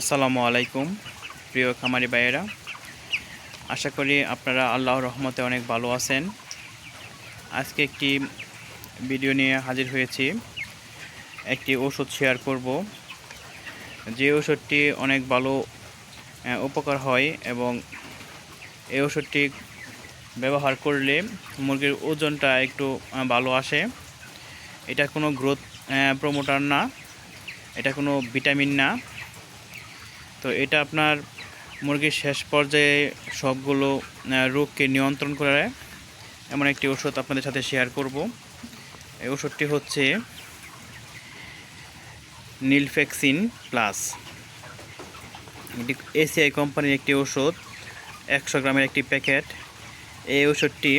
আসসালামু আলাইকুম, প্রিয় খামারি ভাইয়েরা। আশা করি আপনারা আল্লাহর রহমতে অনেক ভালো আছেন। আজকে একটি ভিডিও নিয়ে হাজির হয়েছি। একটি ওষুধ শেয়ার করব। যে ওষুধটি অনেক ভালো উপকার হয় এবং এই ওষুধটি ব্যবহার করলে মুরগির ওজনটা একটু ভালো আসে। এটা কোনো গ্রোথ প্রমোটার না। এটা কোনো ভিটামিন না। তো এটা আপনার মুরগির শেষ পর্যায়ে সবগুলো রোগকে নিয়ন্ত্রণ করে এমন একটি ওষুধ আপনাদের সাথে শেয়ার করব। এই ওষুধটি হচ্ছে নীলফেক্সিন প্লাস এটি এসিআই কোম্পানির একটি ওষুধ, একশো গ্রামের একটি প্যাকেট। এই ওষুধটি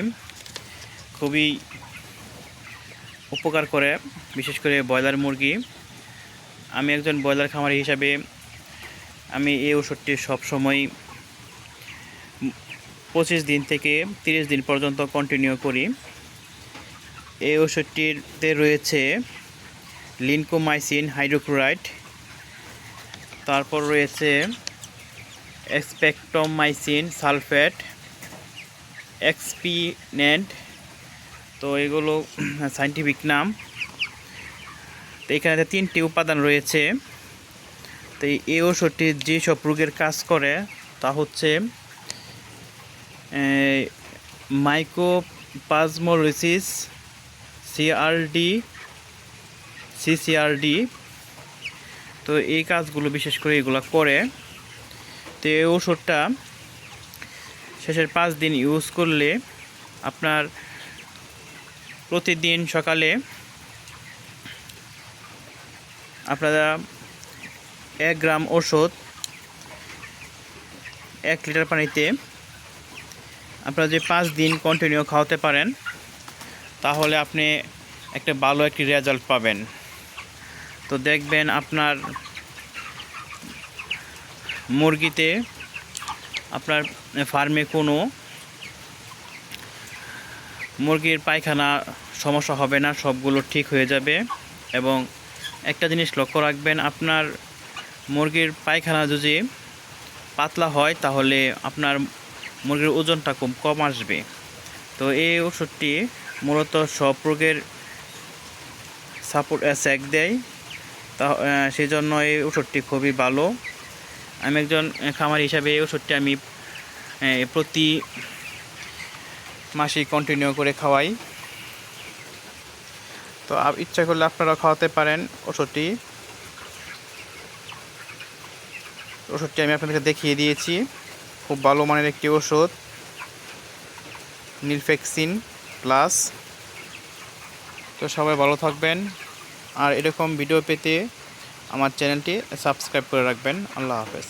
খুবই উপকার করে, বিশেষ করে ব্রয়লার মুরগি। আমি একজন ব্রয়লার খামারি হিসাবে আমি এই ওষুধটি সবসময় পঁচিশ দিন থেকে তিরিশ দিন পর্যন্ত কন্টিনিউ করি। এই ওষুধটিতে রয়েছে লিনকোমাইসিন হাইড্রোক্লোরাইড, তারপর রয়েছে এক্সপেক্টোমাইসিন সালফেট, এক্সপিনেন্ট, তো এগুলো সাইন্টিফিক নাম। তো এখানে তিনটি উপাদান রয়েছে। তো এই ওষুধটি যেসব রোগের কাজ করে, তা হচ্ছে মাইকোপাজমোলিসিস সিআরডি সিসিআরডি তো এই কাজগুলো বিশেষ করে এগুলো করে। তো এই ওষুধটা শেষের পাঁচ দিন ইউজ করলে আপনার প্রতিদিন সকালে আপনারা এক গ্রাম ওষুধ এক লিটার পানিতে। আপনারা যে পাঁচ দিন কন্টিনিউ খাওয়াতে পারেন, তাহলে আপনি একটা ভালো একটি রেজাল্ট পাবেন। তো দেখবেন আপনার মুরগিতে আপনার ফার্মে কোনো মুরগির পায়খানা সমস্যা হবে না, সবগুলো ঠিক হয়ে যাবে। এবং একটা জিনিস লক্ষ্য রাখবেন, আপনার মুরগির পায়খানা যদি পাতলা হয়, তাহলে আপনার মুরগির ওজনটা খুব কম আসবে। তো এই ওষুধটি মূলত সব রোগের সাপোর্ট স্যাক দেয়। তা সেই জন্য এই ওষুধটি খুবই ভালো। আমি একজন খামার হিসাবে এই ওষুধটি আমি প্রতি মাসেই কন্টিনিউ করে খাওয়াই। তো ইচ্ছা করলে আপনারা খাওয়াতে পারেন ওষুধটি। ওষুধটি আমি আপনাদেরকে দেখিয়ে দিয়েছি। খুব ভালো মানের একটি ওষুধ। নীলফেক্সিন প্লাস তো সবাই ভালো থাকবেন। আর এরকম ভিডিও পেতে আমার চ্যানেলটি সাবস্ক্রাইব করে রাখবেন। আল্লাহ হাফেজ।